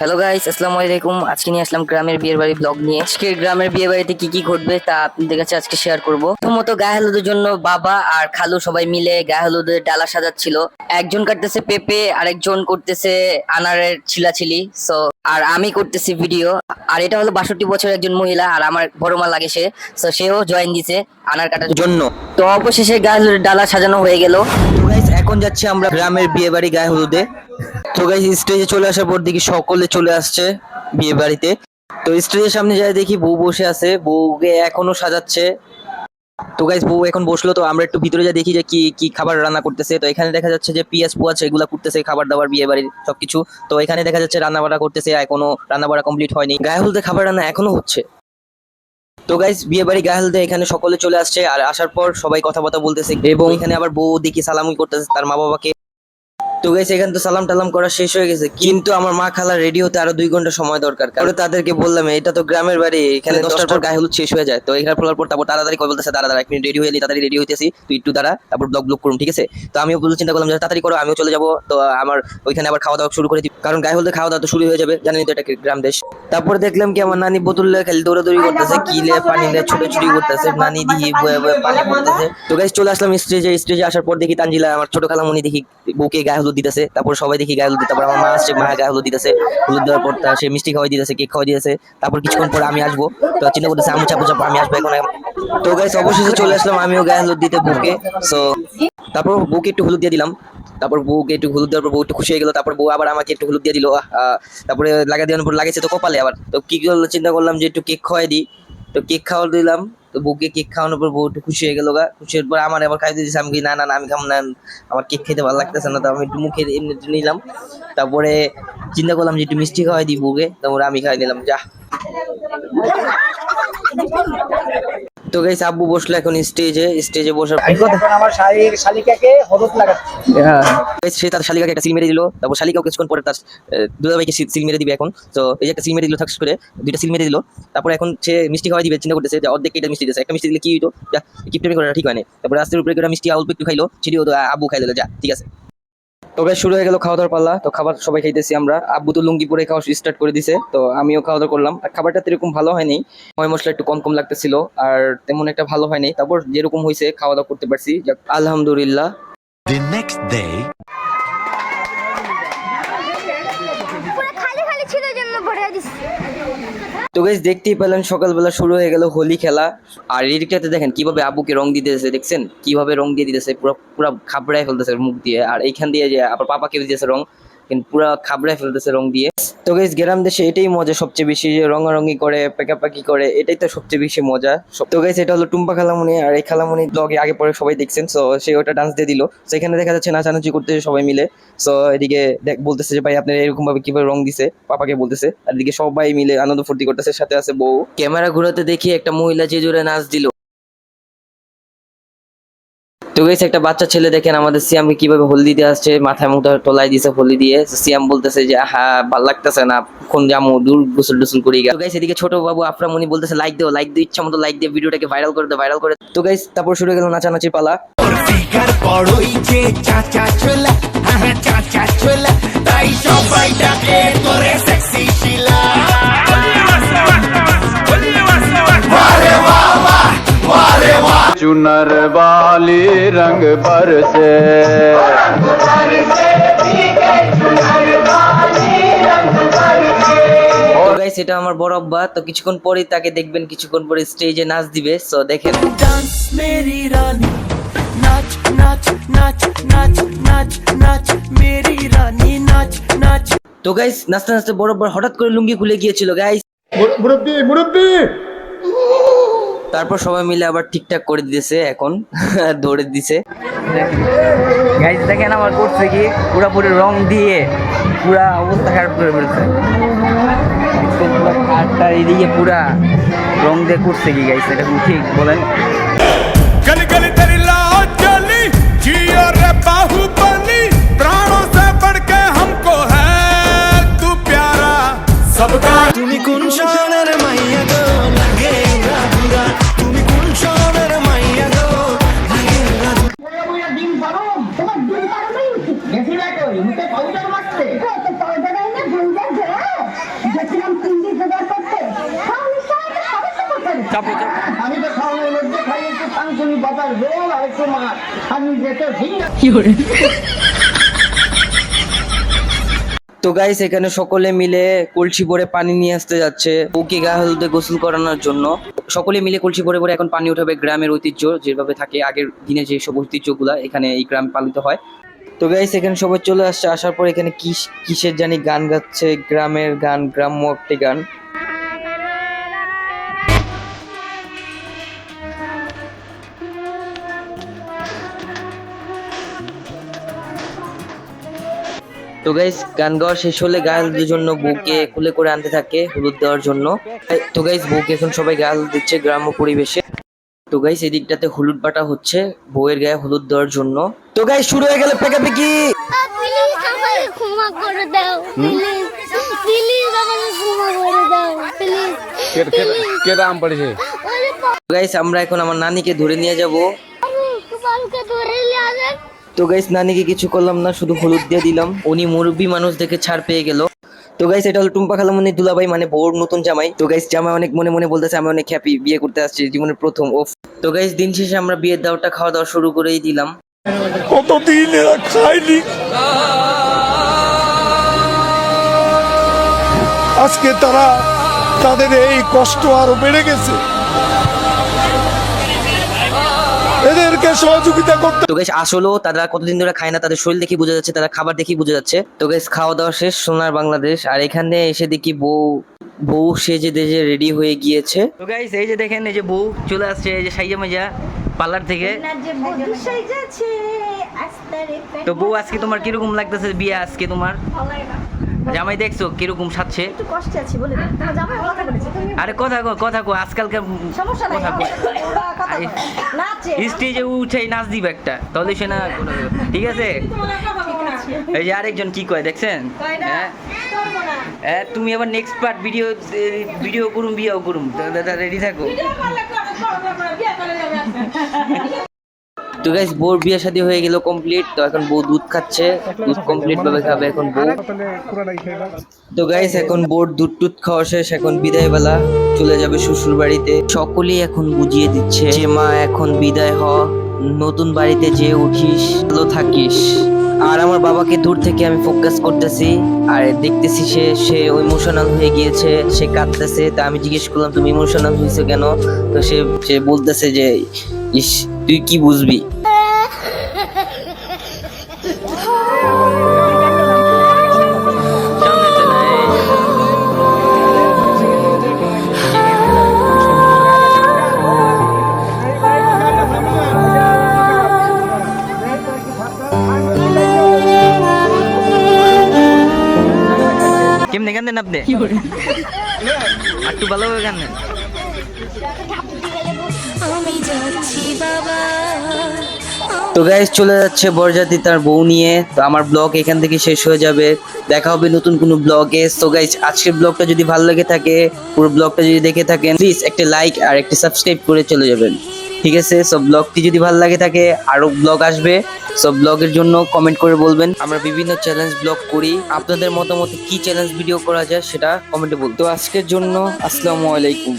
Hello guys আসসালামু আলাইকুম। আজকে নিয়ে আসলাম গ্রামের বিয়ের বাড়ি ব্লগ নিয়ে। আজকে গ্রামের বিয়ে বাড়িতে কি কি ঘটবে তা আপনাদের কাছে আজকে শেয়ার করব। প্রথমত, গায়ে হলুদের জন্য বাবা আর খালু সবাই মিলে গায়ে হলুদের ডালা সাজাচ্ছিল। একজন কাটতেছে পেঁপে, আরেকজন করতেছে আনারের ছিলাছিলি। সো আর আমি করতেছি ভিডিও আর এটা হলো বাষট্টি বছর একজন মহিলা আর আমার বড় মা লাগে সে। সো সেও জয়েন দিছে আনার কাটার জন্য। তো অবশেষে গায়ে হলুদের ডালা সাজানো হয়ে গেল। এখন যাচ্ছি আমরা গ্রামের বিয়ে বাড়ি গায়ে হলুদে। তো গাইস স্টেজে চলে আসার পর দেখি সকলে চলে আসছে বিয়ে বাড়িতে তো স্টেজের সামনে যাই দেখি বউ বসে আছে, বউকে এখনও সাজাচ্ছে। তো গাইস বউ এখন বসল, তো আমরা একটু ভিতরে যা দেখি যে কি কি খাবার রান্না করতেছে। তো এখানে দেখা যাচ্ছে যে পিয়াজ পোয়াজ এগুলা করতেছে খাবার দাবার বিয়ে বাড়ির সবকিছু। তো এখানে দেখা যাচ্ছে রান্না বাড়া করতেছে, এখনও রান্না বাড়া কমপ্লিট হয়নি। গায়ে হলুদে খাবার রান্না এখনও হচ্ছে। তো গাইস বিয়ে বাড়ি গায়ে হলুদে এখানে সকলে চলে আসছে, আর আসার পর সবাই কথাবার্তা বলতেছে। এবং এখানে আবার বউ দেখি সালামি করতেছে তার মা বাবাকে তো গেছে এখানে তো সালাম টালাম করা শেষ হয়ে গেছে। কিন্তু আমার মা খালা রেডি হতে আরও দুই ঘণ্টা সময় দরকার। কারণ তাদেরকে বললাম এটা তো গ্রামের বাড়ি এখানে দশটার পর গায়ে হলুদ শেষ হয়ে যায়। তো এখানে ফলার পর তারপর তাড়াতাড়ি কল বলতেছে দাঁড়া দাঁড়া এক মিনিট রেডি হয়ে তাড়াতাড়ি রেডি হইতেছি। তুই একটু দাঁড়া তারপর ব্লগ ব্লগ করুন ঠিক আছে? তো আমিও বলতে চিন্তা করলাম যে তাড়াতাড়ি করো আমিও চলে যাব। তো আমার ওইখানে আবার খাওয়া দাওয়া শুরু করে দিই কারণ গায়ে হলুদে খাওয়া দাওয়া তো শুরু হয়ে যাবে জানেন তো এটা গ্রাম দেশ। তারপরে দেখলাম কি আমার নানি বোতল খালি দৌড়াদৌড়ি করতেছে কিলে পানি লে ছুটোছুটি করতেছে নানি দিয়ে বয়ে বয়ে পানি পড়তেছে। তো গাইস চলে আসলাম স্টেজে স্টেজে আসার পর দেখি তানজিলা আমার ছোট খালামণি দেখি বুকে গায়ে হলুদ দিতেছে। তারপর সবাই দেখি গায়ে হলুদ তারপর আমার মা আসছে, মা গায়ে হলুদ দিতেছে। হলুদ দেওয়ার পর তা সে মিষ্টি খাওয়াই দিতেছে, কেক খাওয়াই দিতেছে। তারপর কিছুক্ষণ পরে আমি আসব। তো চিন্তা করতেছে আমি চাপো চাপো, আমি আসব এখন। তো গাইস অবশেষে চলে আসলাম। আমিও গায়ে হলুদ দিতে বউকে সো তারপর বউকে একটু হলুদ দিয়ে দিলাম। তারপর বউকে একটু হলুদ দেওয়ার পর বউ একটু খুশি হয়ে গেল। তারপর বউ আবার আমাকে একটু হলুদ দিয়ে দিল। তারপরে লাগা দেওয়ার পর লাগাইছে তো কপালে আবার। তো কি করল? চিন্তা করলাম যে একটু কেক খাওয়াই দিই। তো কেক খাওয়া দিলাম। তো বউকে কেক খাওয়ানোর পর বউ একটু খুশি হয়ে গেলো গা। খুশি হওয়ার পর আমার আবার খাইতে দিয়েছে আমি কি, না না আমি খাম না। আমার কেক খেতে ভালো লাগতেছে না। তো আমি একটু মুখে এমনি নিলাম। তারপরে চিন্তা করলাম যে একটু মিষ্টি খাওয়াই দিই বউকে। তারপরে আমি খাই দিলাম যা। তো গাইস আব্বু বসল এখন স্টেজে স্টেজে বসার এখন আমার শালির শালিকাকে হলুদ লাগাচ্ছে। Guys, সে তার শালিকাকে একটা সিল মেরে দিল। তারপর শালিকাও কিছুক্ষণ পরে তার দুলাভাইকে সিল মেরে দিবে এখন। তো এই যে একটা সিল মেরে দিল থাকস করে দুইটা সিল মেরে দিল। তারপর এখন সে মিষ্টি খাওয়াই দিবে চিন্তা করতেছে যে অর্ধেক এটা মিষ্টি দিয়েছে একটা মিষ্টি দিলে কি হইতো? যা কিপটেমি করাটা ঠিক হয় না তারপর রাস্তার উপরে করে মিষ্টি অল্প একটু খাইলো সেটিও আব্বু খাই দিল যা ঠিক আছে। তো বেশ, শুরু হয়ে গেল খাওয়া দাওয়ার পাল্লা। তো খাবার সবাই খাইতেছি আমরা। আব্বু তো লুঙ্গি পরে খাওয়া স্টার্ট করে দিছে। তো আমিও খাওয়া দাওয়া করলাম। আর খাবারটা এরকম ভালো হয়নি। ময় মশলা একটু কম কম লাগতেছিল। আর তেমন একটা ভালো হয়নি। তারপর যেরকম হয়েছে খাওয়া দাওয়া করতে পারছি। আলহামদুলিল্লাহ. পুরো খালি খালি ছিল জন্য ভরে দিছি তো গাইস দেখতেই পেলেন সকালবেলা শুরু হয়ে গেল হোলি খেলা। আর এদিকটাতে দেখেন কীভাবে আবুকে রং দিতেছে, দেখছেন? কীভাবে রং দিয়ে দিতেছে, পুরো পুরো খাবড়ায় ফেলতেছে মুখ দিয়ে। আর এইখান দিয়ে যে, আবার পাপাকে দিতেছে রং, কিন্তু পুরো খাবড়ায় ফেলতেছে রং দিয়ে। তো গাইস গ্রাম দেশে এটাই মজা সবচেয়ে বেশি রঙারঙি করে, পেকাপাকি করে, এটাই তো সবচেয়ে বেশি মজা। তো গাইস এটা হলো টুম্পা খালামুনি, আর এই খালামুনি ব্লগে আগে পরে সবাই দেখছেন সো সে ওটা ডান্স দিয়ে দিল। সেখানে দেখা যাচ্ছে নাচানাচি করতেছে সবাই মিলে। সো এদিকে দেখ- বলতেছে যে, ভাই, আপনার এরকম ভাবে কীভাবে রং দিছে? পাপাকে বলতেছে। আর এদিকে সবাই মিলে আনন্দ ফুর্তি করতেছে, সাথে আছে বউ। ক্যামেরা ঘুরাতে দেখি একটা মহিলা যে জোরে নাচ দিল। তো গাইস একটা বাচ্চা ছেলে দেখেন, আমাদের সিয়ামকে কীভাবে হলদি দিয়ে আসছে, মাথায় মুখটা তোলাই দিছে হলদি দিয়ে। সিয়াম বলতেছে যে হ্যাঁ ভালো লাগতেছে না কোন জামু দূর গোসল টুসল করি তো গাইস এদিকে ছোট বাবু আফরামনি বলতেছে লাইক দিও লাইক দিও, ইচ্ছা মতো লাইক দিয়ে ভিডিওটাকে ভাইরাল করে দাও ভাইরাল করে। তো গাইস তারপর শুরু গেল নাচানাচি পালা। চাচা তাই সবাই चुनर वाली रंग बरसे তো গাইস এটা আমার বড় আব্বা তো কিছুক্ষণ পরেই তাকে দেখবেন কিছুক্ষণ পরে স্টেজে নাচ দিবে সো দেখেন डांस मेरी रानी नाच नाच नाच नाच नाच नाच मेरी रानी नाच नाच তো গাইস নাচতে নাচতে বড় আব্বার হঠাৎ করে লুঙ্গি খুলে গিয়েছিল গাইস মুরব্বী মুরব্বী তারপর সবাই মিলে আবার ঠিকঠাক করে দিয়েছে এখন ধরে দিছে। গাইজ দেখেন আমার করছে কি? পুরোপুরি রং দিয়ে পুরা অবস্থা খারাপ করে ফেলছে। পুরা এদিকে পুরা রং দিয়ে করছে কি গাইছে এটা ঠিক বলেন? আমি তো খাওয়ানোর মধ্যে খাই একটু ফাংশনি বাবার রোল আর একটু মাছ আমি যেটা ভিন্ন তো গাইস এখানে সকলে মিলে কলসি ভরে পানি নিয়ে আসতে যাচ্ছে। ওকে গায়ে হলুদে গোসল করানোর জন্য। সকলে মিলে কলসি ভরে ভরে এখন পানি উঠাবে গ্রামের ঐতিহ্য যেভাবে থাকে আগের দিনে যে সব ঐতিহ্যগুলা এখানে এই গ্রামে পালিত হয়। তো গাইস এখানে সবাই চলে আসছে। আসার পর এখানে কিস কিসের জানি গান গাচ্ছে গ্রামের গান গ্রাম্য একটি গান। তো গাইস গান গাওয়া শেষ হলে গায়ে হলুদের জন্য বউকে কুলে করে আনতে থাকে হলুদ দেওয়ার জন্য। তো গাইস বউকে এখন সবাই হলুদ দিচ্ছে গ্রাম্য পরিবেশে। তো গাইস এদিকটাতে হলুদ বাটা হচ্ছে বউয়ের গায়ে হলুদ দেওয়ার জন্য। তো গাইস শুরু হয়ে গেল পেকাপেকি! প্লিজ আমাকে ক্ষমা করে দাও প্লিজ প্লিজ আমাকে ক্ষমা করে দাও প্লিজ কেটা আম পড়েছে। ওরে গাইস আমরা এখন আমার নানিকে ধরে নিয়ে যাব। ধরে নিয়ে আসেন তো গাইস নানিকে কিছু করলাম না, শুধু হলুদ দিয়ে দিলাম। উনি মুরব্বী মানুষ দেখে ছাড় পেয়ে গেল। তো গাইস এটা হলো টুম্পা খালামনি দুলাভাই মানে বউর নতুন জামাই। তো গাইস জামাই অনেক মনে মনে বলতেছে, আমি অনেক হ্যাপি বিয়ে করতে আসছি, জীবনের প্রথম ওফ। তো গাইস দিন শেষে আমরা বিয়ের দাওয়াটা খাওয়া দাওয়া শুরু করেই দিলাম। কতদিন খায়নি? আজকে তারা তাদের এই কষ্ট আরও বেড়ে গেছে। এদেরকে সহযোগিতা করতে তো গাইস আসলেও তারা কতদিন ধরে খায় না তাদের শরীর দেখি বোঝা যাচ্ছে তারা খাবার দেখি বোঝা যাচ্ছে। তো গাইস খাওয়া দাওয়া শেষ সোনার বাংলাদেশ। আর এখানে এসে দেখি বউ বউ সেজে দেজে রেডি হয়ে গিয়েছে। তো গাইস এই যে দেখেন এই যে বউ চলে আসছে এই যে সাইজা মাজা পার্লার থেকে। তো বউ আজকে তোমার কীরকম লাগতেছে বিয়ে আজকে তোমার? জামাই দেখছ কীরকম সাজছে? কষ্টে আছি বলে তোমার জামাই কথা বলেছে আরে কথা কো কথা কো আজকালকার সমস্যা নাই কথা। নাচে স্টেজে উঠে নাচ দিবে একটা তাহলে সে না ঠিক আছে? এই যে আরেকজন কি কয় দেখছেন? হ্যাঁ? হ্যাঁ তুমি আবার নেক্সট পার্ট ভিডিও ভিডিও করুম বিয়েও করুম। দাদা রেডি থাকো। তো গাইস বউর বিয়ে শাদী হয়ে গেল কমপ্লিট তো এখন বউ দুধ খাচ্ছে, দুধ কমপ্লিট ভাবে খাবে এখন বউ। তো গাইস এখন বোর দুধ টুধ খাওয়া শেষ, এখন বিদায় বেলা চলে যাবে শ্বশুর বাড়িতে। সকলেই এখন বুঝিয়ে দিচ্ছে যে, মা, এখন বিদায় হ, নতুন বাড়িতে যে উঠিস, ভালো থাকিস। আর আমার বাবাকে দূর থেকে আমি ফোকাস করতেছি, আর দেখতেছি সে সে ইমোশনাল হয়ে গিয়েছে, সে কাঁদতেছে। তা আমি জিজ্ঞেস করলাম, তুমি ইমোশনাল হয়েছো কেন? তো সে সে বলতেছে যে, ইস, তুই কি বুঝবি? কান্দেন আপনি? একটু ভালোভাবে কান্দেন তো গাইজ চলে যাচ্ছে বরজাতি তার বউ নিয়ে। তো আমার ব্লগ এখান থেকে শেষ হয়ে যাবে। দেখা হবে নতুন কোনো ব্লগে। তো গাইজ আজকের ব্লগটা যদি ভালো লেগে থাকে পুরো ব্লগটা যদি দেখে থাকেন প্লিজ একটা লাইক আর একটা সাবস্ক্রাইব করে চলে যাবেন। ঠিক আছে সব ব্লগটি যদি ভালো লাগে থাকে আরও ব্লগ আসবে। সব ব্লগের জন্য কমেন্ট করে বলবেন। আমরা বিভিন্ন চ্যালেঞ্জ ব্লগ করি। আপনাদের মতামত কি চ্যালেঞ্জ ভিডিও করা যায় সেটা কমেন্টে বলতো। আজকের জন্য আসসালামু আলাইকুম।